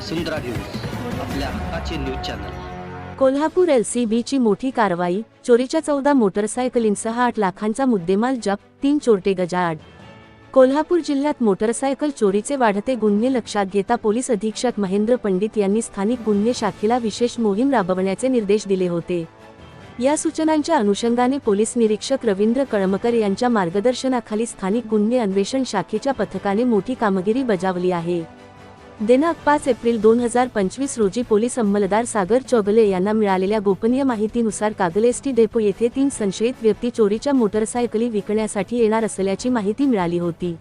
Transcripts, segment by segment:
वसुंधरा news आपल्या हक्काचे news channel. Kolhapur एलसीबीची मोठी कारवाई चोरीच्या चौदा मोटरसायकलींसह आठ लाखांचा मुद्देमाल जप्त तीन चोरटे गजाआड. कोल्हापूर जिल्ह्यात मोटरसायकल चोरीचे वाढते गुन्हे लक्षात घेता पोलीस अधीक्षक महेंद्र पंडित यांनी स्थानिक गुन्हे शाखेला विशेष मोहीम राबवण्याचे निर्देश दिले होते. या सूचनांच्या अनुषंगाने पोलीस निरीक्षक रवींद्र कळमकर यांच्या मार्गदर्शनाखाली स्थानिक गुन्हे अन्वेषण शाखेच्या पथकाने मोठी कामगिरी बजावली आहे. दिनांक पाच एप्रिल दोन हजार पंचवीस रोजी पोलीस अंमलदार सागर चौगले यांना मिळालेल्या गोपनीय माहितीनुसार कागल डेपो येथे तीन संशयित व्यक्ती चोरीच्या मोटरसायकली विकण्यासाठी येणार असल्याची माहिती मिळाली होती.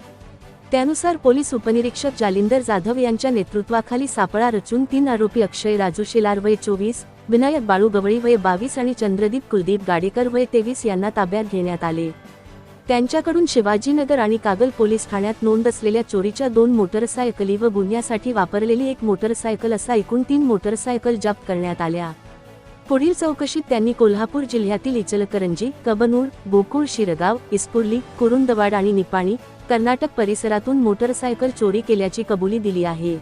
त्यानुसार पोलीस उपनिरीक्षक जालिंदर जाधव यांच्या नेतृत्वाखाली सापळा रचून तीन आरोपी अक्षय राजू शेलार वय चोवीस विनायक बाळू गवळी वय बावीस आणि चंद्रदीप कुलदीप गाडेकर वय तेवीस यांना ताब्यात घेण्यात आले. त्यांच्याकडून शिवाजीनगर आणि कागल पोलीस ठाण्यात नोंद असलेल्या चोरीच्या दोन मोटरसायकली व गुन्ह्यासाठी वापरलेली एक मोटरसायकल असा एकूण तीन मोटरसायकल जप्त करण्यात आल्या. पुढील चौकशीत त्यांनी कोल्हापूर जिल्ह्यातील इचलकरंजी कबनूर गोकुळ शिरगाव इस्पुर्ली कुरुंदवाड आणि निपाणी कर्नाटक परिसरातून मोटरसायकल चोरी केल्याची कबुली दिली आहे.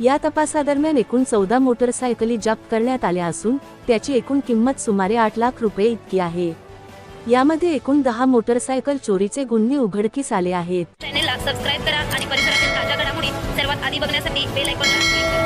या तपासादरम्यान एकूण चौदा मोटरसायकली जप्त करण्यात आल्या असून त्याची एकूण किंमत सुमारे आठ लाख रुपये इतकी आहे. यामध्ये एकूण दहा मोटरसायकल चोरीचे गुन्हे उघडकीस आले आहेत. चॅनेलला सबस्क्राईब करा आणि परिसरातील ताज्या घडामोडी सर्वात आधी बघण्यासाठी बेल आयकॉनला